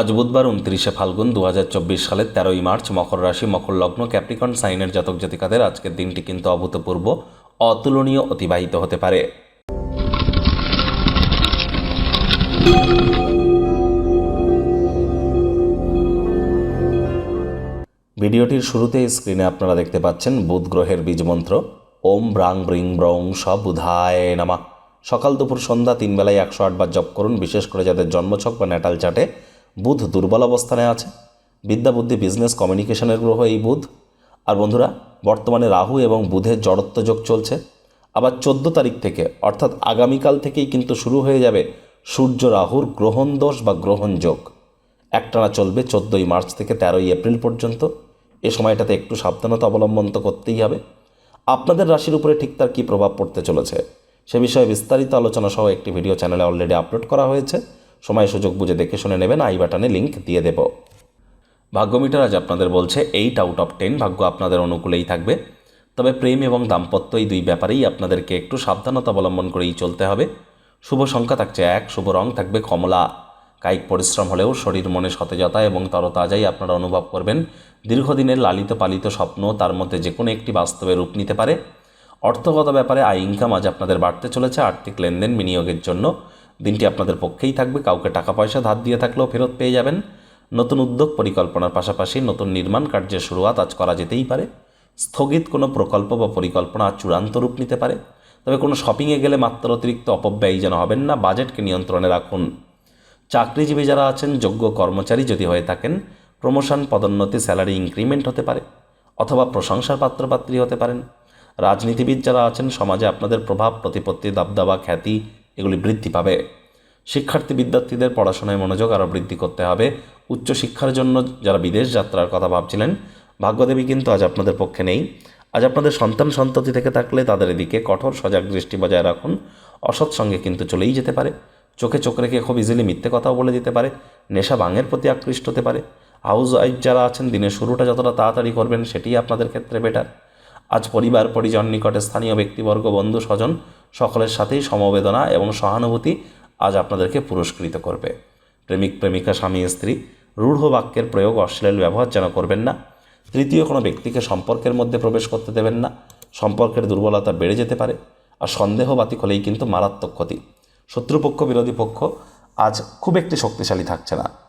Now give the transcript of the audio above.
আজ বুধবার উনত্রিশে ফাল্গুন দু চব্বিশ সালের তেরোই মার্চ মকর রাশি, মকর লগ্ন, ক্যাপ্রিকন, সাইনের জাতক জাতিকাদের আজকের দিনটি কিন্তু অভূতপূর্ব, অতুলনীয়, অতিবাহিত হতে পারে। ভিডিওটির শুরুতে স্ক্রিনে আপনারা দেখতে পাচ্ছেন বুধ গ্রহের বীজমন্ত্র ওম ব্রাং ব্রিং ব্রং সব বুধায় নামা। সকাল দুপুর সন্ধ্যা তিন বেলায় একশো আটবার জপ করুন, বিশেষ করে যাদের জন্মছক বা ন্যাটাল চাটে। বুধ দুর্বল অবস্থানে আছে। বিদ্যা বুদ্ধি বিজনেস কমিউনিকেশনের গ্রহ এই বুধ। আর বন্ধুরা, বর্তমানে রাহু এবং বুধের জড়ত্ব যোগ চলছে। আবার চোদ্দ তারিখ থেকে, অর্থাৎ আগামীকাল থেকেই কিন্তু শুরু হয়ে যাবে সূর্য রাহুর গ্রহণ দোষ বা গ্রহণ যোগ। একটানা চলবে চোদ্দোই মার্চ থেকে তেরোই এপ্রিল পর্যন্ত। এ সময়টাতে একটু সাবধানতা অবলম্বন তো করতেই হবে। আপনাদের রাশির উপরে ঠিক তার কী প্রভাব পড়তে চলেছে? সে বিষয়ে বিস্তারিত আলোচনা সহ একটি ভিডিও চ্যানেলে অলরেডি আপলোড করা হয়েছে। সময়, সুযোগ বুঝে দেখে শুনে নেবেন, আই বাটনে লিঙ্ক দিয়ে দেব। ভাগ্যমিটার আজ আপনাদের বলছে এইট আউট অফ টেন ভাগ্য আপনাদের অনুকূলেই থাকবে। তবে প্রেম এবং দাম্পত্য এই দুই ব্যাপারেই আপনাদেরকে একটু সাবধানতা অবলম্বন করেই চলতে হবে। শুভ সংখ্যা থাকছে এক, শুভ রং থাকবে কমলা। কায়িক পরিশ্রম হলেও শরীর মনে সতেজতা এবং তরতাজাই আপনারা অনুভব করবেন। দীর্ঘদিনের লালিত পালিত স্বপ্ন তার মধ্যে যে কোনো একটি বাস্তবে রূপ নিতে পারে। অর্থগত ব্যাপারে আয় ইনকাম আজ আপনাদের বাড়তে চলেছে, আর্থিক লেনদেন বিনিয়োগের জন্য। দিনটি আপনাদের পক্ষেই থাকবে। কাউকে টাকা পয়সা ধার দিয়ে থাকলেও ফেরত পেয়ে যাবেন। নতুন উদ্যোগ পরিকল্পনার পাশাপাশি নতুন নির্মাণ কার্যের শুরুয়াত আজ করা যেতেই পারে। স্থগিত কোনো প্রকল্প বা পরিকল্পনা চূড়ান্ত রূপ নিতে পারে। তবে কোনো শপিংয়ে গেলে মাত্র অতিরিক্ত অপব্যয়ী যেন হবেন না, বাজেটকে নিয়ন্ত্রণে রাখুন। চাকরিজীবী যারা আছেন, যোগ্য কর্মচারী যদি হয়ে থাকেন, প্রমোশন, পদোন্নতি, স্যালারি ইনক্রিমেন্ট হতে পারে অথবা প্রশংসার পাত্রপাত্রী হতে পারেন। রাজনীতিবিদ যারা আছেন, সমাজে আপনাদের প্রভাব, প্রতিপত্তি, দাবদাবা, খ্যাতি এগুলি বৃদ্ধি পাবে। শিক্ষার্থী বিদ্যার্থীদের পড়াশোনায় মনোযোগ আরও বৃদ্ধি করতে হবে। উচ্চশিক্ষার জন্য যারা বিদেশ যাত্রার কথা ভাবছিলেন, ভাগ্যদেবী কিন্তু আজ আপনাদের পক্ষে নেই। আজ আপনাদের সন্তান সন্ততি থেকে থাকলে তাদের এদিকে কঠোর সজাগ দৃষ্টি বজায় রাখুন। অসৎ সঙ্গে কিন্তু চলেই যেতে পারে। চোখে চোখ রেখে খুব ইজিলি মিথ্যে কথাও বলে দিতে পারে। নেশা ভাঙের প্রতি আকৃষ্ট হতে পারে। হাউস ওয়াইফ যারা আছেন, দিনের শুরুটা যতটা তাড়াতাড়ি করবেন, সেটিই আপনাদের ক্ষেত্রে বেটার আজ পরিবার পরিজন নিকটে স্থানীয় ব্যক্তিবর্গ বন্ধু স্বজন সকলের সাথেই সমবেদনা এবং সহানুভূতি আজ আপনাদেরকে পুরস্কৃত করবে। প্রেমিক, প্রেমিকা, স্বামী, স্ত্রী, রূঢ় বাক্যের প্রয়োগ, অশ্লীল ব্যবহার যেন করবেন না। তৃতীয় কোনো ব্যক্তিকে সম্পর্কের মধ্যে প্রবেশ করতে দেবেন না। সম্পর্কের দুর্বলতা বেড়ে যেতে পারে আর সন্দেহবাতিক হলেই কিন্তু মারাত্মক ক্ষতি। শত্রুপক্ষ, বিরোধী পক্ষ আজ খুব একটি শক্তিশালী থাকছে না।